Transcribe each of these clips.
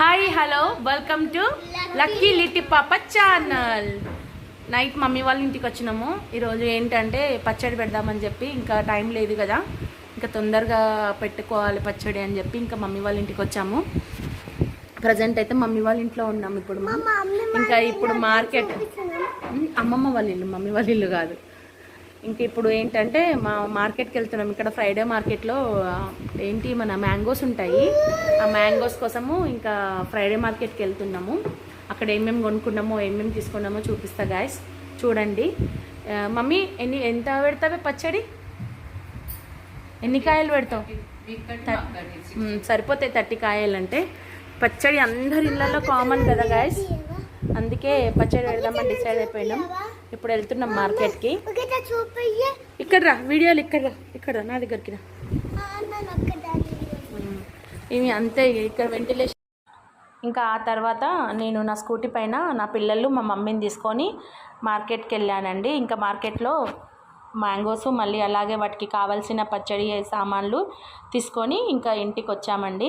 Hi hello welcome to lucky litti పాప channel night mummy వాళ్ళ ఇంటికి వచ్చినాము. ఈరోజు ఏంటంటే పచ్చడి పెడదామని చెప్పి ఇంకా టైం లేదు కదా. ఇంకా తొందరగా పెట్టుకోవాలి పచ్చడి అని చెప్పి ఇంకా మమ్మీ వాళ్ళ ఇంటికి వచ్చాము. ప్రజెంట్ అయితే మమ్మీ వాళ్ళ ఇంట్లో ఉన్నాము ఇప్పుడు. ఇంకా ఇప్పుడు మార్కెట్ అమ్మమ్మ వాళ్ళ ఇల్లు మమ్మీ వాళ్ళ ఇల్లు కాదు. ఇంక ఇప్పుడు ఏంటంటే మా మార్కెట్కి వెళ్తున్నాం. ఇక్కడ ఫ్రైడే మార్కెట్లో ఏంటి మన మ్యాంగోస్ ఉంటాయి. ఆ మ్యాంగోస్ కోసము ఇంకా ఫ్రైడే మార్కెట్కి వెళ్తున్నాము. అక్కడ ఏమేమి కొనుక్కున్నామో ఏమేమి తీసుకున్నామో చూపిస్తా గాయస్ చూడండి. మమ్మీ ఎన్ని ఎంత పెడతావే పచ్చడి? ఎన్ని కాయలు పెడతావు? సరిపోతాయి థర్టీ కాయలు అంటే పచ్చడి అందరి ఇళ్ళల్లో కామన్ కదా గాయస్ అందుకే పచ్చడి పెడదామని డిసైడ్ అయిపోయినాం. ఇప్పుడు వెళ్తున్నాం మార్కెట్కి. ఇక్కడ రా వీడియోలు ఇక్కడ రా ఇక్కడ రా, నా దగ్గరికి రా. ఇవి అంతే ఇక్కడ వెంటిలేషన్ ఇంకా ఆ తర్వాత నేను నా స్కూటీ పైన నా పిల్లలు మా మమ్మీని తీసుకొని మార్కెట్కి వెళ్ళానండి. ఇంకా మార్కెట్లో మ్యాంగోస్ మళ్ళీ అలాగే వాటికి కావాల్సిన పచ్చడి సామాన్లు తీసుకొని ఇంకా ఇంటికి వచ్చామండి.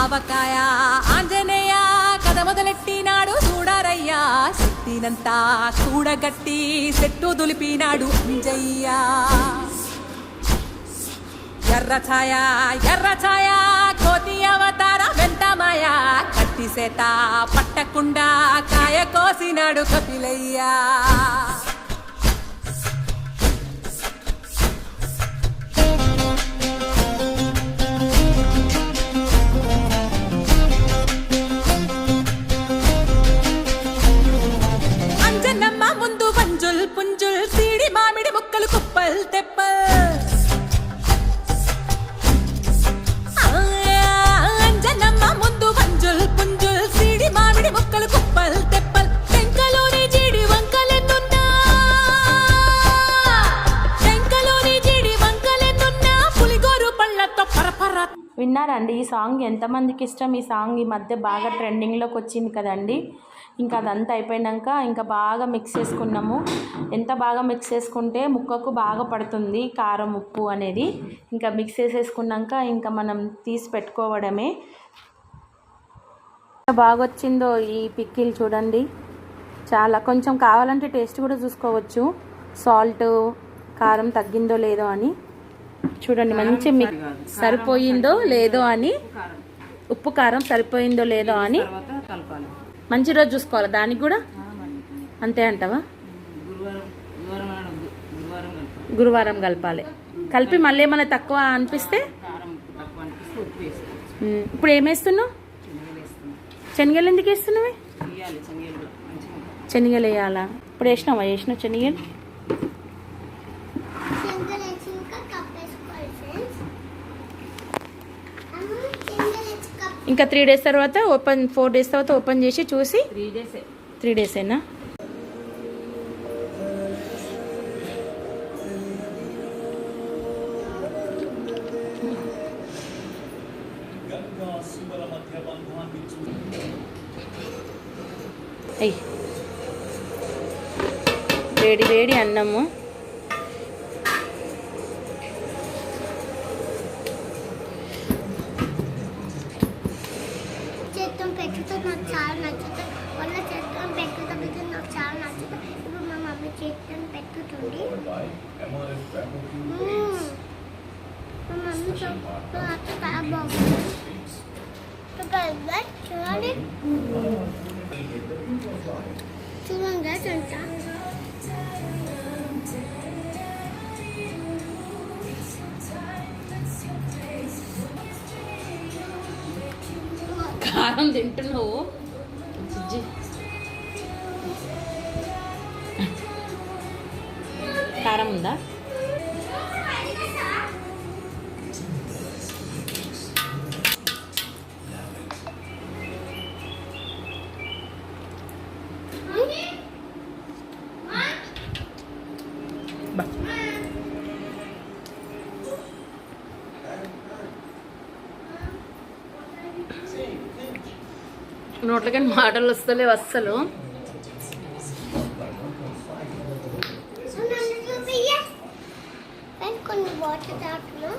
ఆవకాయ ఆంజనేయ కథ మొదలెట్టినాడు చూడారయ్యా. శక్తినంతా కూడగట్టి చెట్టు దులిపినాడు అంజయ్య ఎర్ర ఛాయ ఎర్ర ఛాయ కోతి అవతార వెంటమాయ కట్టి సేత పట్టకుండా కాయ కోసినాడు కపిలయ్యా. విన్నారండి? ఈ సాంగ్ ఎంతమందికి ఇష్టం? ఈ సాంగ్ ఈ మధ్య బాగా ట్రెండింగ్లోకి వచ్చింది కదండి. ఇంకా అదంతా అయిపోయినాక ఇంకా బాగా మిక్స్ చేసుకున్నాము. ఎంత బాగా మిక్స్ చేసుకుంటే ముక్కకు బాగా పడుతుంది కారం ఉప్పు అనేది. ఇంకా మిక్స్ చేసేసుకున్నాక ఇంకా మనం తీసి పెట్టుకోవడమే. ఎంత బాగా వచ్చిందో ఈ పిక్కిల్ చూడండి. చాలా కొంచెం కావాలంటే టేస్ట్ కూడా చూసుకోవచ్చు. సాల్ట్ కారం తగ్గిందో లేదో అని. చూడండి మంచి సరిపోయిందో లేదో అని ఉప్పు కారం సరిపోయిందో లేదో అని మంచి రోజు చూసుకోవాలి దానికి కూడా? అంతే అంటావా? గురువారం కలపాలి. కలిపి మళ్ళీ ఏమైనా తక్కువ అనిపిస్తే? ఇప్పుడు ఏమేస్తున్నావు శనగలు ఎందుకు వేస్తున్నావే? శనగలు వేయాలా? ఇప్పుడు వేసినావా? వేసినావు శనగలు? ఇంకా త్రీ డేస్ తర్వాత ఓపెన్ ఫోర్ డేస్ తర్వాత ఓపెన్ చేసి చూసి త్రీ డేస్ త్రీ డేసేనా అయ్యి వేడి వేడి అన్నము. నచ్చితే నాకు చాలా నచ్చితే వాళ్ళ చేస్తాను పెట్టు తగ్గితే నాకు చాలా నచ్చితే ఇప్పుడు మా మమ్మీ చేస్తాను పెట్టుతుంది మా మమ్మీ చాలా బాగుంది చూడండి చూడండి అంట కారం తింటున్నావు బుజ్జి. కారం ఉందా నోట్లకని మాటలు వస్తలేవు అస్సలు. కొన్ని వాటర్ తాగుతున్నా